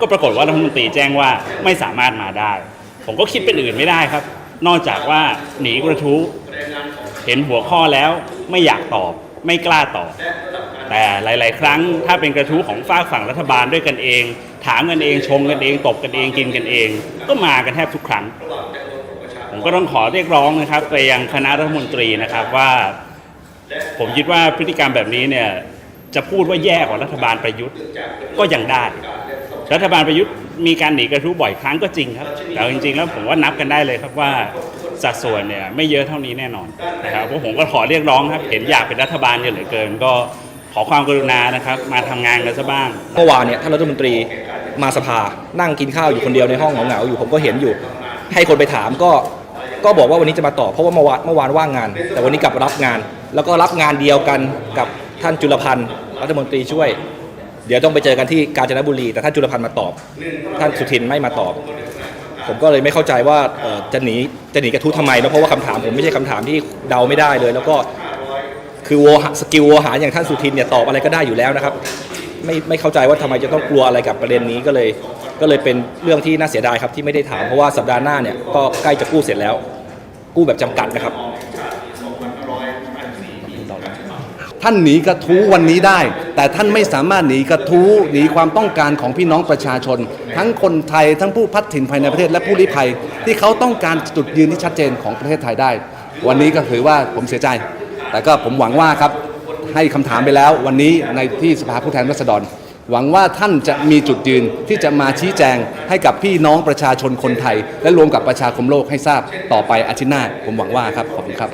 ก็ปรากฏว่ารัฐมนตรีแจ้งว่าไม่สามารถมาได้ ผมก็คิดเป็นอื่นไม่ได้ครับ นอกจากว่าหนีกระทู้เห็นหัวข้อแล้วไม่อยากตอบไม่กล้าตอบ แต่หลาย ๆ ครั้งถ้าเป็นกระทู้ของฝ้าฝั่งรัฐบาลด้วยกันเอง ถามกันเองชมกันเองตบกันเองกินกันเอง ก็มากันแทบทุกครั้ง ผมก็ต้องขอเรียกร้องนะครับไปยังคณะรัฐมนตรีนะครับว่า ผมคิดว่าพฤติกรรมแบบนี้เนี่ยจะพูดว่าแย่กว่ารัฐบาลประยุทธ์ก็ยังได้ รัฐบาลประยุทธ์มีการหนีกระทู้บ่อยครั้งก็จริงครับ แต่จริงๆ แล้วผมว่านับกันได้เลยครับว่าสัดส่วนเนี่ยไม่เยอะเท่านี้แน่นอนนะครับเพราะผมก็ขอเรียกร้องครับ เห็นอยากเป็นรัฐบาลกันเหลือเกิน ก็ขอความกรุณานะครับมาทำงานกันซะบ้างเมื่อวานเนี่ยท่านรัฐมนตรีมาสภานั่งกินข้าวอยู่คนเดียวในห้องเหงาๆอยู่ผมก็เห็นอยู่ ให้คนไปถามก็ก็บอกว่าวันนี้จะมาตอบเพราะว่าเมื่อวานเมื่อวานว่างงาน แต่วันนี้กลับรับงาน แล้วก็รับงานเดียวกันกับท่านจุลพันธ์รัฐมนตรีช่วย เดี๋ยวต้องไปเจอกันที่กาญจนบุรี แต่ท่านจุลพันธ์มาตอบ ท่านสุทินไม่มาตอบ ผมก็เลยไม่เข้าใจว่าเอ่อจะหนีจะหนีกระทู้ทำไมนะเพราะว่าคำถามผมไม่ใช่คำถามที่เดาไม่ได้เลย แล้วก็คือโวหะสกิลโวหารอย่างท่านสุทินเนี่ยตอบอะไรก็ได้อยู่แล้วนะครับ ไม่ไม่เข้าใจว่าทำไมจะต้องกลัวอะไรกับประเด็นนี้ก็เลย ก็เลยเป็นเรื่องที่น่าเสียดายครับที่ไม่ได้ถามเพราะว่าสัปดาห์หน้าเนี่ยก็ใกล้จะกู้เสร็จแล้ว กู้แบบจำกัดนะครับ ท่านหนีกระทู้วันนี้ได้ แต่ท่านไม่สามารถหนีกระทู้หนีความต้องการของพี่น้องประชาชน ทั้งคนไทยทั้งผู้พัดถิ่นภายในประเทศและผู้ลี้ภัย ที่เขาต้องการจุดยืนที่ชัดเจนของประเทศไทยได้ วันนี้ก็ถือว่าผมเสียใจ แต่ก็ผมหวังว่าครับให้คำถามไปแล้ววันนี้ในที่สภาผู้แทนราษฎร หวังว่าท่านจะมีจุดยืนที่จะมาชี้แจงให้กับพี่น้องประชาชนคนไทย และรวมกับประชาคมโลกให้ทราบต่อไปอาทิตย์หน้า ผมหวังว่าครับขอบคุณครับ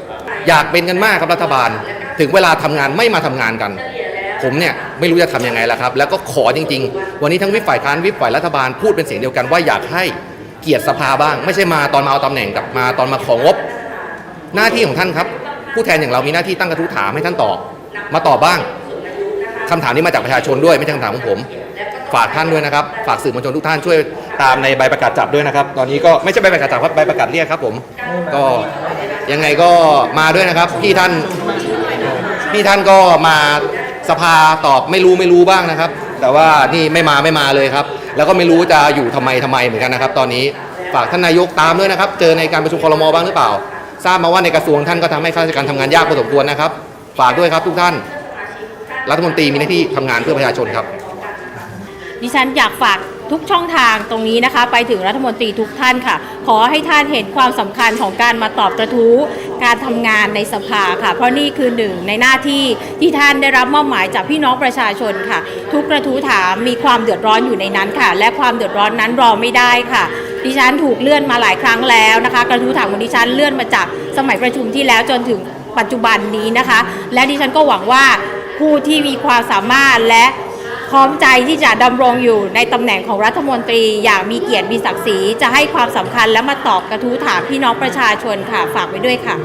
อยากเป็นกันมากครับรัฐบาล ถึงเวลาทำงานไม่มาทำงานกัน ผมเนี่ยไม่รู้จะทำยังไงแล้วครับ แล้วก็ขอจริง ๆ วันนี้ทั้งวิปฝ่ายค้านวิปฝ่ายรัฐบาลพูดเป็นเสียงเดียวกันว่าอยากให้เกียรติสภาบ้าง ไม่ใช่มาตอนมาเอาตำแหน่งกลับมาตอนมาของบ หน้าที่ของท่านครับ ผู้แทนอย่างเรามีหน้าที่ตั้งกระทู้ถามให้ท่านตอบมาตอบบ้างคำถามนี้มาจากประชาชนด้วยไม่ใช่คำถามของผม ฝากท่านด้วยนะครับ ฝากสื่อมวลชนทุกท่านช่วยตามในใบประกาศจับด้วยนะครับ ตอนนี้ก็ไม่ใช่ใบประกาศจับครับใบประกาศเรียกครับ ผม ก็ยังไงก็มาด้วยนะครับพี่ท่านพี่ท่านก็มา สภาตอบไม่รู้ไม่รู้บ้างนะครับ แต่ว่านี่ไม่มาไม่มาเลยครับ แล้วก็ไม่รู้จะอยู่ทำไมทำไมเหมือนกันนะครับ ตอนนี้ฝากท่านนายกตามด้วยนะครับ เจอในการประชุมคอรมอบ้างหรือเปล่า ทราบมาว่าในกระทรวงท่านก็ทำให้ข้าราชการทำงานยากพอสมควรนะครับ ฝากด้วยครับทุกท่าน รัฐมนตรีมีหน้าที่ทำงานเพื่อประชาชนครับ ดิฉันอยากฝากทุกช่องทางตรงนี้นะคะ ไปถึงรัฐมนตรีทุกท่านค่ะ ขอให้ท่านเห็นความสำคัญของการมาตอบกระทู้การทำงานในสภาค่ะ เพราะนี่คือหนึ่งในหน้าที่ที่ท่านได้รับมอบหมายจากพี่น้องประชาชนค่ะ ทุกกระทู้ถามมีความเดือดร้อนอยู่ในนั้นค่ะ และความเดือดร้อนนั้นรอไม่ได้ค่ะดิฉันถูกเลื่อนมาหลายครั้งแล้วนะคะ กระทู้ถามของดิฉันเลื่อนมาจากสมัยประชุมที่แล้วจนถึงปัจจุบันนี้นะคะ และดิฉันก็หวังว่าผู้ที่มีความสามารถและ พร้อมใจที่จะดำรงอยู่ในตำแหน่งของรัฐมนตรีอย่างมีเกียรติมีศักดิ์ศรีจะให้ความสำคัญและมาตอบกระทู้ถามพี่น้องประชาชนค่ะฝากไว้ด้วยค่ะ